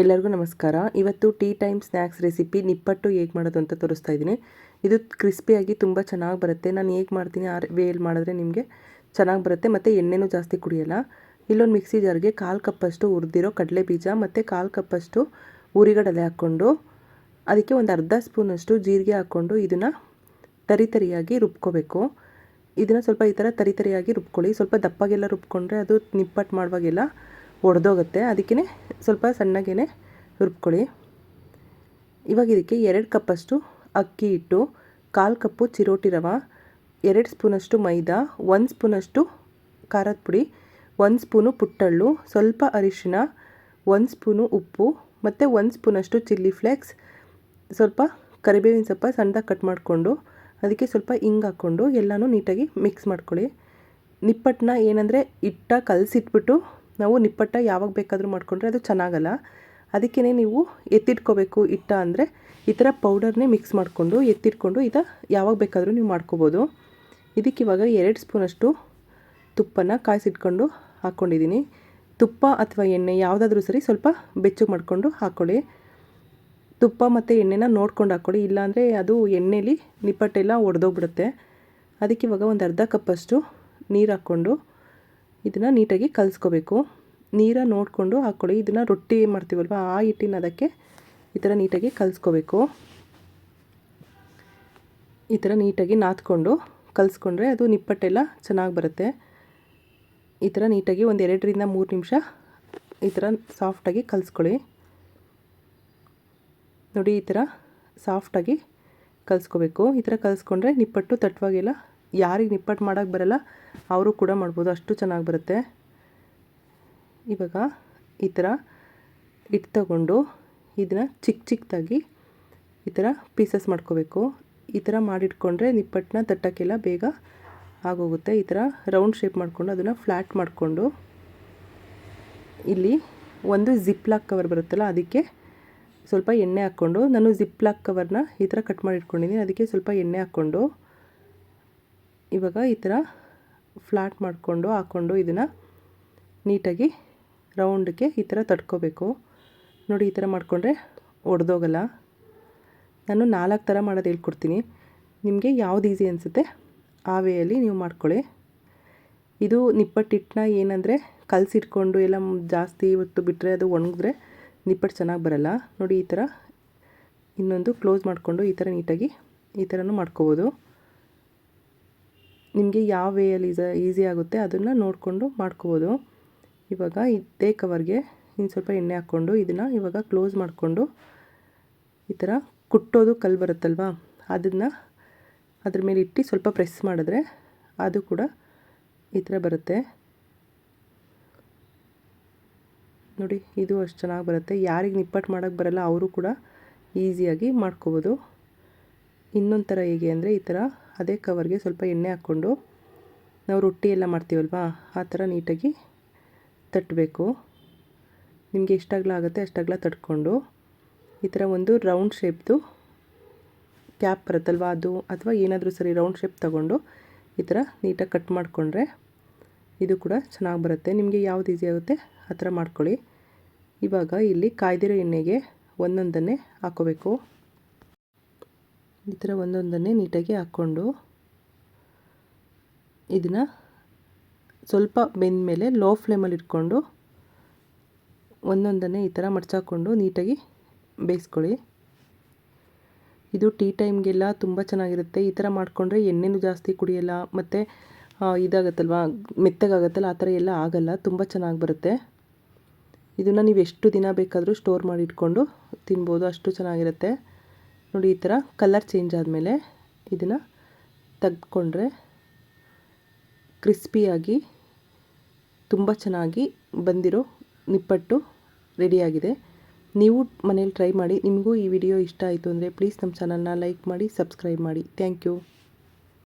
ಎಲ್ಲರಿಗೂ ನಮಸ್ಕಾರ. ಇವತ್ತು tea time snacks recipe nippattu ಹೇಗೆ ಮಾಡೋದು ಅಂತ ತೋರಿಸ್ತಾ ಇದ್ದೀನಿ. ಇದು ಕ್ರಿಸ್ಪಿಯಾಗಿ ತುಂಬ ಚೆನ್ನಾಗಿ ಬರುತ್ತೆ. ನಾನು ಹೇಗೆ ಮಾಡ್ತೀನಿ, ಆ ವೇಲ್ ಮಾಡಿದ್ರೆ ನಿಮಗೆ ಚೆನ್ನಾಗಿ ಬರುತ್ತೆ. ಮತ್ತು ಎಣ್ಣೆನೂ ಜಾಸ್ತಿ ಕುಡಿಯೋಲ್ಲ. ಇಲ್ಲೊಂದು ಮಿಕ್ಸಿ ಜಾರ್ಗೆ ಕಾಲು ಕಪ್ಪಷ್ಟು ಹುರಿದಿರೋ ಕಡಲೆ ಬೀಜ ಮತ್ತು ಕಾಲು ಕಪ್ಪಷ್ಟು ಉರಿಗಡಲೆ ಹಾಕ್ಕೊಂಡು ಅದಕ್ಕೆ ಒಂದು ಅರ್ಧ ಸ್ಪೂನಷ್ಟು ಜೀರಿಗೆ ಹಾಕ್ಕೊಂಡು ಇದನ್ನು ತರಿ ತರಿಯಾಗಿ ರುಬ್ಕೋಬೇಕು. ಇದನ್ನು ಸ್ವಲ್ಪ ಈ ಥರ ತರಿ ತರಿಯಾಗಿ ರುಬ್ಕೊಳ್ಳಿ. ಸ್ವಲ್ಪ ದಪ್ಪಗೆಲ್ಲ ರುಬ್ಕೊಂಡ್ರೆ ಅದು ನಿಪ್ಪಟ್ಟು ಮಾಡುವಾಗೆಲ್ಲ ಒಡೆದೋಗುತ್ತೆ. ಅದಕ್ಕೇ ಸ್ವಲ್ಪ ಸಣ್ಣಗೇ ರುಬ್ಕೊಳ್ಳಿ. ಇವಾಗ ಇದಕ್ಕೆ ಎರಡು ಕಪ್ಪಷ್ಟು ಅಕ್ಕಿ ಹಿಟ್ಟು, ಕಾಲು ಕಪ್ಪು ಚಿರೋಟಿ ರವೆ, ಎರಡು ಸ್ಪೂನಷ್ಟು ಮೈದಾ, ಒಂದು ಸ್ಪೂನಷ್ಟು ಖಾರದ ಪುಡಿ, ಒಂದು ಸ್ಪೂನು ಪುಟ್ಟಳ್ಳು, ಸ್ವಲ್ಪ ಅರಿಶಿನ ಒಂದು ಸ್ಪೂನು ಉಪ್ಪು ಮತ್ತು ಒಂದು ಸ್ಪೂನಷ್ಟು ಚಿಲ್ಲಿ ಫ್ಲೇಕ್ಸ್, ಸ್ವಲ್ಪ ಕರಿಬೇವಿನ ಸೊಪ್ಪ ಸಣ್ಣದಾಗಿ ಕಟ್ ಮಾಡಿಕೊಂಡು ಅದಕ್ಕೆ ಸ್ವಲ್ಪ ಹಿಂಗೆ ಹಾಕ್ಕೊಂಡು ಎಲ್ಲನೂ ನೀಟಾಗಿ ಮಿಕ್ಸ್ ಮಾಡ್ಕೊಳ್ಳಿ. ನಿಪ್ಪಟ್ಟನ್ನ ಏನಂದರೆ ಹಿಟ್ಟ ಕಲಸಿಟ್ಬಿಟ್ಟು ನಾವು ನಿಪ್ಪಟ್ಟ ಯಾವಾಗ ಬೇಕಾದರೂ ಮಾಡಿಕೊಂಡ್ರೆ ಅದು ಚೆನ್ನಾಗಲ್ಲ. ಅದಕ್ಕೇ ನೀವು ಎತ್ತಿಟ್ಕೋಬೇಕು ಇಟ್ಟ ಅಂದರೆ ಈ ಥರ ಪೌಡರ್ನೇ ಮಿಕ್ಸ್ ಮಾಡಿಕೊಂಡು ಎತ್ತಿಟ್ಕೊಂಡು ಇದು ಯಾವಾಗ ಬೇಕಾದರೂ ನೀವು ಮಾಡ್ಕೋಬೋದು. ಇದಕ್ಕೆ ಇವಾಗ ಎರಡು ಸ್ಪೂನಷ್ಟು ತುಪ್ಪನ ಕಾಯಿಸಿಟ್ಕೊಂಡು ಹಾಕ್ಕೊಂಡಿದ್ದೀನಿ ತುಪ್ಪ ಅಥವಾ ಎಣ್ಣೆ ಯಾವುದಾದ್ರೂ ಸರಿ ಸ್ವಲ್ಪ ಬೆಚ್ಚಗೆ ಮಾಡಿಕೊಂಡು ಹಾಕ್ಕೊಳ್ಳಿ ತುಪ್ಪ ಮತ್ತು ಎಣ್ಣೆನ ನೋಡ್ಕೊಂಡು ಹಾಕ್ಕೊಳ್ಳಿ ಇಲ್ಲಾಂದರೆ ಅದು ಎಣ್ಣೆಲಿ ನಿಪ್ಪಟ್ಟೆಲ್ಲ ಒಡೆದೋಗ್ಬಿಡುತ್ತೆ. ಅದಕ್ಕೆ ಇವಾಗ ಒಂದು ಅರ್ಧ ಕಪ್ಪಷ್ಟು ನೀರು ಹಾಕ್ಕೊಂಡು ಇದನ್ನು ನೀಟಾಗಿ ಕಲಿಸ್ಕೋಬೇಕು. ನೀರ ನೋಡಿಕೊಂಡು ಹಾಕ್ಕೊಳ್ಳಿ ಇದನ್ನು ರೊಟ್ಟಿ ಮಾಡ್ತೀವಲ್ವ, ಆ ಹಿಟ್ಟಿನ ಅದಕ್ಕೆ ಈ ಥರ ನೀಟಾಗಿ ಕಲಿಸ್ಕೋಬೇಕು. ಈ ಥರ ನೀಟಾಗಿ ನಾದ್ಕೊಂಡು ಕಲಿಸ್ಕೊಂಡ್ರೆ ಅದು ನಿಪ್ಪಟ್ಟೆಲ್ಲ ಚೆನ್ನಾಗಿ ಬರುತ್ತೆ. ಈ ಥರ ನೀಟಾಗಿ ಒಂದು ಎರಡರಿಂದ ಮೂರು ನಿಮಿಷ ಈ ಥರ ಸಾಫ್ಟಾಗಿ ಕಲಿಸ್ಕೊಳ್ಳಿ. ನೋಡಿ ಈ ಥರ ಸಾಫ್ಟಾಗಿ ಕಲಿಸ್ಕೋಬೇಕು. ಈ ಥರ ಕಲಿಸ್ಕೊಂಡ್ರೆ ನಿಪ್ಪಟ್ಟು ತಟ್ಟವಾಗೆಲ್ಲ ಯಾರಿಗೆ ನಿಪ್ಪಟ್ಟು ಮಾಡೋಕ್ಕೆ ಬರಲ್ಲ, ಅವರು ಕೂಡ ಮಾಡ್ಬೋದು. ಅಷ್ಟು ಚೆನ್ನಾಗಿ ಬರುತ್ತೆ. ಇವಾಗ ಈ ಥರ ಹಿಟ್ಟು ತಗೊಂಡು ಇದನ್ನು ಚಿಕ್ಕ ಚಿಕ್ಕದಾಗಿ ಈ ಥರ ಪೀಸಸ್ ಮಾಡ್ಕೋಬೇಕು. ಈ ಥರ ಮಾಡಿಟ್ಕೊಂಡ್ರೆ ನಿಪ್ಪಟ್ಟನ್ನ ತಟ್ಟಕ್ಕೆಲ್ಲ ಬೇಗ ಆಗೋಗುತ್ತೆ. ಈ ಥರ ರೌಂಡ್ ಶೇಪ್ ಮಾಡಿಕೊಂಡು ಅದನ್ನು ಫ್ಲ್ಯಾಟ್ ಮಾಡಿಕೊಂಡು ಇಲ್ಲಿ ಒಂದು ಜಿಪ್ ಲಾಕ್ ಕವರ್ ಬರುತ್ತಲ್ಲ, ಅದಕ್ಕೆ ಸ್ವಲ್ಪ ಎಣ್ಣೆ ಹಾಕ್ಕೊಂಡು ನಾನು ಜಿಪ್ ಲಾಕ್ ಕವರ್ನ ಈ ಥರ ಕಟ್ ಮಾಡಿ ಇಟ್ಕೊಂಡಿದ್ದೀನಿ ಅದಕ್ಕೆ ಸ್ವಲ್ಪ ಎಣ್ಣೆ ಹಾಕ್ಕೊಂಡು ಇವಾಗ ಈ ಥರ ಫ್ಲಾಟ್ ಮಾಡಿಕೊಂಡು ಹಾಕ್ಕೊಂಡು ಇದನ್ನು ನೀಟಾಗಿ ರೌಂಡಕ್ಕೆ ಈ ಥರ ತಟ್ಕೋಬೇಕು. ನೋಡಿ, ಈ ಥರ ಮಾಡಿಕೊಂಡ್ರೆ ಒಡೆದೋಗಲ್ಲ. ನಾನು ನಾಲ್ಕು ಥರ ಮಾಡೋದು ಹೇಳ್ಕೊಡ್ತೀನಿ. ನಿಮಗೆ ಯಾವ್ದು ಈಸಿ ಅನಿಸುತ್ತೆ, ಆ ವೇಯಲ್ಲಿ ನೀವು ಮಾಡ್ಕೊಳ್ಳಿ. ಇದು ನಿಪ್ಪಟ್ಟಿಟ್ಟನ್ನ ಏನಂದರೆ ಕಲಸಿಟ್ಕೊಂಡು ಎಲ್ಲ ಜಾಸ್ತಿ ಹೊತ್ತು ಬಿಟ್ಟರೆ ಅದು ಒಣಗಿದ್ರೆ ನಿಪ್ಪಟ್ಟು ಚೆನ್ನಾಗಿ ಬರಲ್ಲ. ನೋಡಿ, ಈ ಥರ ಇನ್ನೊಂದು ಕ್ಲೋಸ್ ಮಾಡಿಕೊಂಡು ಈ ಥರ ನೀಟಾಗಿ ಈ ಥರನೂ ಮಾಡ್ಕೋಬೋದು. ನಿಮಗೆ ಯಾವ ವೇಯಲ್ಲಿ ಈಸ ಆಗುತ್ತೆ ಅದನ್ನು ನೋಡಿಕೊಂಡು ಮಾಡ್ಕೋಬೋದು. ಇವಾಗ ಇದೇ ಕವರ್ಗೆ ಇನ್ನು ಸ್ವಲ್ಪ ಎಣ್ಣೆ ಹಾಕ್ಕೊಂಡು ಇದನ್ನು ಇವಾಗ ಕ್ಲೋಸ್ ಮಾಡಿಕೊಂಡು ಈ ಥರ ಕುಟ್ಟೋದು ಕಲ್ಲು ಬರುತ್ತಲ್ವ? ಅದನ್ನು ಅದ್ರ ಮೇಲೆ ಇಟ್ಟು ಸ್ವಲ್ಪ ಪ್ರೆಸ್ ಮಾಡಿದ್ರೆ ಅದು ಕೂಡ ಈ ಥರ ಬರುತ್ತೆ. ನೋಡಿ, ಇದು ಅಷ್ಟು ಚೆನ್ನಾಗಿ ಬರುತ್ತೆ. ಯಾರಿಗೆ ನಿಪ್ಪಟ್ಟು ಮಾಡೋಕ್ಕೆ ಬರಲ್ಲ, ಅವರು ಕೂಡ ಈಸಿಯಾಗಿ ಮಾಡ್ಕೋಬೋದು. ಇನ್ನೊಂದು ಥರ ಹೇಗೆ ಅಂದರೆ ಈ ಥರ ಅದೇ ಕವರ್ಗೆ ಸ್ವಲ್ಪ ಎಣ್ಣೆ ಹಾಕ್ಕೊಂಡು ನಾವು ರೊಟ್ಟಿ ಎಲ್ಲ ಮಾಡ್ತೀವಲ್ವಾ, ಆ ಥರ ನೀಟಾಗಿ ತಟ್ಟಬೇಕು. ನಿಮಗೆ ಎಷ್ಟಾಗಲ ಆಗುತ್ತೆ ಅಷ್ಟಾಗಲ ತಟ್ಕೊಂಡು ಈ ಥರ ಒಂದು ರೌಂಡ್ ಶೇಪ್ದು ಕ್ಯಾಪ್ ಬರುತ್ತಲ್ವ ಅದು, ಅಥವಾ ಏನಾದರೂ ಸರಿ ರೌಂಡ್ ಶೇಪ್ ತಗೊಂಡು ಈ ಥರ ನೀಟಾಗಿ ಕಟ್ ಮಾಡಿಕೊಂಡ್ರೆ ಇದು ಕೂಡ ಚೆನ್ನಾಗಿ ಬರುತ್ತೆ. ನಿಮಗೆ ಯಾವ್ದು ಈಸಿ ಆಗುತ್ತೆ ಆ ಥರ ಮಾಡ್ಕೊಳ್ಳಿ. ಇವಾಗ ಇಲ್ಲಿ ಕಾಯ್ದಿರೋ ಎಣ್ಣೆಗೆ ಒಂದೊಂದನ್ನೇ ಹಾಕೋಬೇಕು. ಈ ಥರ ಒಂದೊಂದನ್ನೇ ನೀಟಾಗಿ ಹಾಕ್ಕೊಂಡು ಇದನ್ನು ಸ್ವಲ್ಪ ಬೆಂದ ಮೇಲೆ ಲೋ ಫ್ಲೇಮಲ್ಲಿ ಇಟ್ಕೊಂಡು ಒಂದೊಂದನ್ನೇ ಈ ಥರ ಮಡ್ಚಾಕೊಂಡು ನೀಟಾಗಿ ಬೇಯಿಸ್ಕೊಳ್ಳಿ. ಇದು ಟೀ ಟೈಮ್ಗೆಲ್ಲ ತುಂಬ ಚೆನ್ನಾಗಿರುತ್ತೆ. ಈ ಥರ ಮಾಡಿಕೊಂಡ್ರೆ ಎಣ್ಣೆನೂ ಜಾಸ್ತಿ ಕುಡಿಯೋಲ್ಲ, ಮತ್ತು ಇದಾಗತ್ತಲ್ವ, ಮೆತ್ತಗಾಗತ್ತಲ್ಲ, ಆ ಥರ ಎಲ್ಲ ಆಗಲ್ಲ, ತುಂಬ ಚೆನ್ನಾಗಿ ಬರುತ್ತೆ. ಇದನ್ನು ನೀವು ಎಷ್ಟು ದಿನ ಬೇಕಾದರೂ ಸ್ಟೋರ್ ಮಾಡಿ ಇಟ್ಕೊಂಡು ತಿನ್ಬೋದು, ಅಷ್ಟು ಚೆನ್ನಾಗಿರುತ್ತೆ. ನೋಡಿ, ಈ ಥರ ಕಲರ್ ಚೇಂಜ್ ಆದಮೇಲೆ ಇದನ್ನು ತೆಗೆದುಕೊಂಡ್ರೆ ಕ್ರಿಸ್ಪಿಯಾಗಿ ತುಂಬ ಚೆನ್ನಾಗಿ ಬಂದಿರೋ ನಿಪ್ಪಟ್ಟು ರೆಡಿಯಾಗಿದೆ ನೀವು ಮನೇಲಿ ಟ್ರೈ ಮಾಡಿ, ನಿಮಗೂ ಈ ವಿಡಿಯೋ ಇಷ್ಟ ಆಯಿತು ಅಂದರೆ ಪ್ಲೀಸ್ ನಮ್ಮ ಚಾನಲ್ನ ಲೈಕ್ ಮಾಡಿ ಸಬ್ಸ್ಕ್ರೈಬ್ ಮಾಡಿ. Thank you